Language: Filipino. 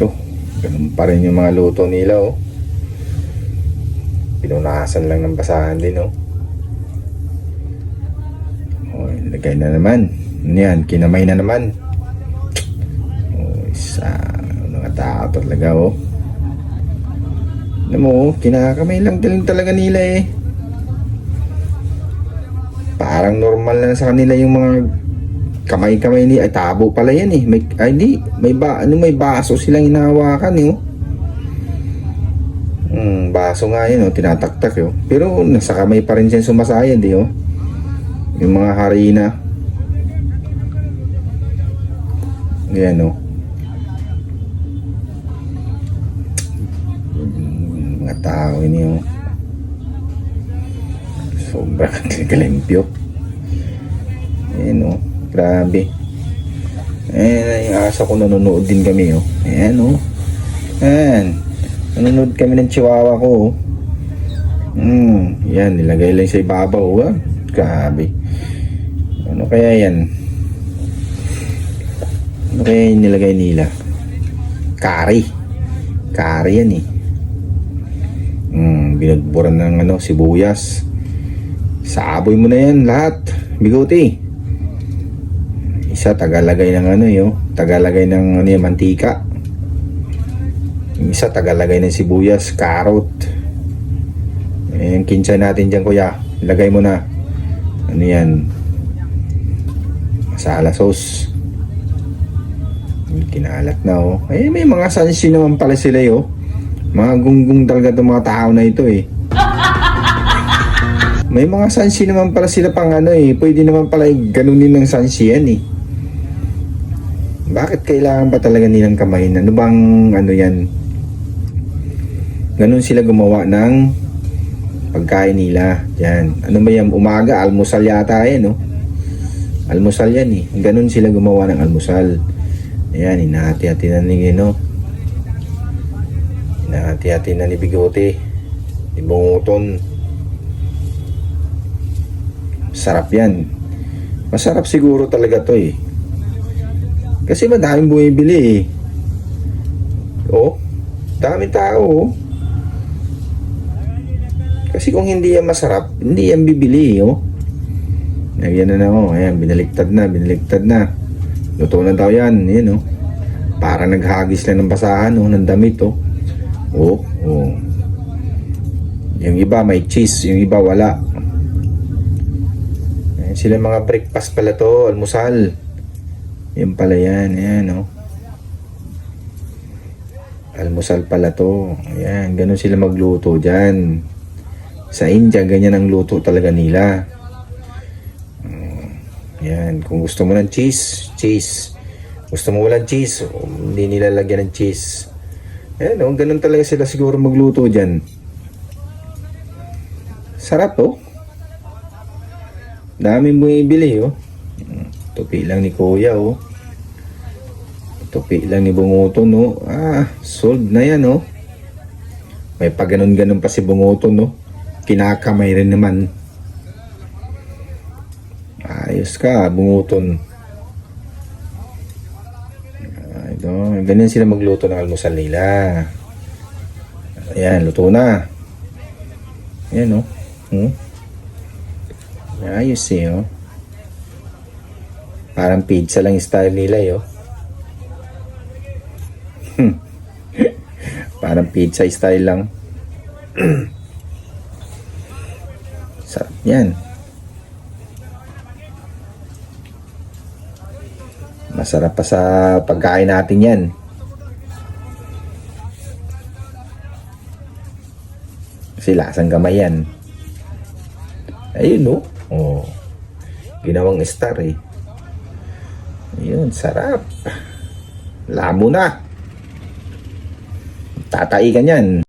Oh, ganun pa rin yung mga luto nila oh. Pinunasan lang ng basahan din oh. Oh, ilagay na naman. Ano yan? Kinamay na naman. Oh, isa. Mga tao talaga oh. Alam mo, oh, kinakamay lang din talaga nila eh. Parang normal na sa kanila yung mga kamay-kamay ni ay tabo pala yan eh. May ay di, may ba ano may baso silang hinahawakan eh. oh. Hmm, baso nga yan oh, tinataktak oh. Pero nasa kamay pa rin siya sumasayad eh oh. Yung mga harina. Ayan oh. Mga tao ini oh. Sobrang kalimpyo. Ayan oh. Grabe. Ayan, yung asa ko nanonood din kami, oh. Ayan, oh. Ayan. Nanonood kami ng chihuahua ko, oh. Hmm, yan, nilagay lang sa ibabaw, ah. Grabe. Ano kaya yan? Ano kaya yung nilagay nila? Kari. Kari yan, eh. Hmm, binagburan ng ano, sibuyas. Saboy mo na yan, lahat. Bigote. Isa tagalagay ng ano yo, tagalagay ng ano yung mantika. Yung isa tagalagay ng sibuyas, carrot. Eh, yung kinsa natin diyan kuya, ilagay mo na. Ano yan? Masala sauce. Kinalat na oh. Eh may mga sansi naman pala sila yo. Mga gunggong talaga itong mga tao na ito eh. May mga sansi naman pala sila pang ano eh. Pwede naman pala eh, ganunin ng sansi yan eh. Bakit kailangan ba talaga nilang kamayin? Ano bang ano yan? Ganun sila gumawa ng pagkain nila. Yan. Ano ba yan? Umaga, almusal yata yan, no? Almusal yan eh. Ganun sila gumawa ng almusal. Ayan, inahati-hati na ni, no? Inahati-hati na ni Bigote. Ni Bunguton. Sarap yan. Masarap siguro talaga to eh. Kasi madaming bumibili eh. Oh, daming tao oh. Kasi kung hindi yan masarap, hindi yan bibili oh. Nagyan na na oh. Ayan, binaliktad na, binaliktad na. Luto na daw yan. Yan oh. Para naghagis lang ng basahan oh, ng damit oh. Oh, oh. Yung iba may cheese, yung iba wala. Ayan sila mga breakfast pala to, almusal. Yan pala yan, ayan oh. Almusal pala to. Ayan, ganun sila magluto dyan. Sa India, ganyan ang luto talaga nila. Mm, Yan, kung gusto mo ng cheese, cheese. Gusto mo walang cheese, oh, hindi nila lagyan ng cheese. Ayan oh, ganun talaga sila siguro magluto dyan. Sarap oh. Daming bumibili oh. Tupi lang ni Kuya oh. Tupi lang ni Bunguton oh. Ah, sold na yan oh. May pag ganun-ganun pa si Bunguton oh. Kinakamay rin naman. Ayos ka, Bunguton. Ah, ito, ganyan sila magluto ng almusal nila. Ayan, luto na. Ayan oh. Hmm? Ayos eh oh. Parang pizza lang yung style nila eh oh. Hmm. Parang pizza style lang. Sarap yan. Masarap pa sa pagkain natin yan. Kasi lasang gamay yan. Ayun no. Oh. Ginawang star eh. Ayun, sarap. Lamo na. Tatai ka niyan.